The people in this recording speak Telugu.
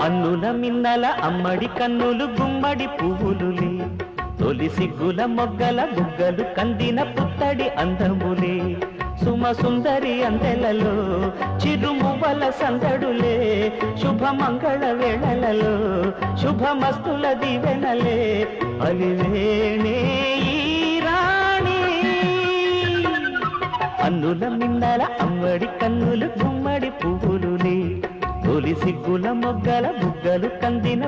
అన్నుల మిన్నల అమ్మడి కన్నులు గుమ్మడి పువ్వులులే. తొలి సిగ్గుల మొగ్గల బుగ్గలు కందిన పుత్తడి అందములే. సుమ సుందరి అందెలలో చిరుమువ్వల సందడులే. శుభమంగళ వేళలలో శుభమస్తుల దివెనలే. అలివేణే అన్నుల మిన్నల అమ్మడి కన్నులు గుమ్మడి పువ్వులు తొలి సిగ్గుల మొగ్గల బుగ్గలు కందిన